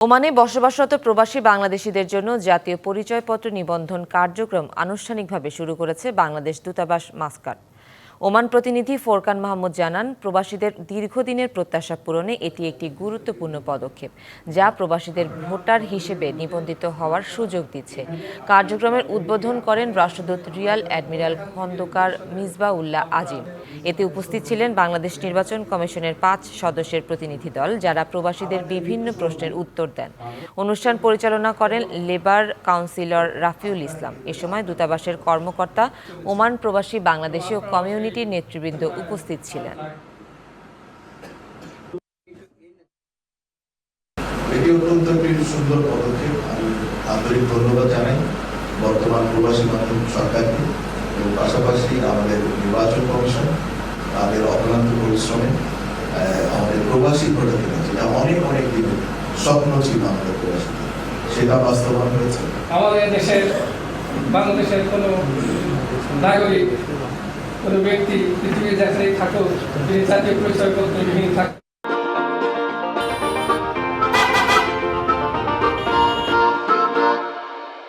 ওমানে বসবাসরত প্রবাসী বাংলাদেশিদের জন্য জাতীয় পরিচয়পত্র নিবন্ধন কার্যক্রম আনুষ্ঠানিকভাবে শুরু করেছে বাংলাদেশ দূতাবাস মাস্কাট। ওমান প্রতিনিধি ফোরকান মাহমুদ জানান, প্রবাসীদের দীর্ঘদিনের প্রত্যাশা পূরণে এটি একটি গুরুত্বপূর্ণ পদক্ষেপ, যা প্রবাসীদের ভোটার হিসেবে নিবন্ধিত হওয়ার সুযোগ দিচ্ছে। কার্যক্রমের উদ্বোধন করেন রাষ্ট্রদূত রিয়াল অ্যাডমিরাল খন্দকার মিসবা উল্লাহ আজিম। এতে উপস্থিত ছিলেন বাংলাদেশ নির্বাচন কমিশনের পাঁচ সদস্যের প্রতিনিধি দল, যারা প্রবাসীদের বিভিন্ন প্রশ্নের উত্তর দেন। অনুষ্ঠান পরিচালনা করেন লেবার কাউন্সিলর রাফিউল ইসলাম। এ সময় দূতাবাসের কর্মকর্তা, ওমান প্রবাসী বাংলাদেশি ও কমিউনিটির নেতৃবৃন্দ উপস্থিত ছিলেন। এটি অত্যন্ত একটি সুন্দর পদক্ষেপ। আমি আন্তরিক ধন্যবাদ জানাই বর্তমান প্রবাসী মাধ্যম সরকারকে এবং পাশাপাশি আমাদের নির্বাচন কমিশন তাদের অক্লান্ত পরিশ্রমে আহ, আমাদের প্রবাসী ভোটাধিকার যেটা অনেক অনেক দিনের স্বপ্ন ছিল আমাদের প্রবাসী সেটা বাস্তবায়ন হয়েছে। আমাদের দেশের বাংলাদেশের কোনো নাগরিক কোনো ব্যক্তি পৃথিবীর যেখানেই থাকুক তিনি জাতীয় পরিচয়পত্রবিহীন থাক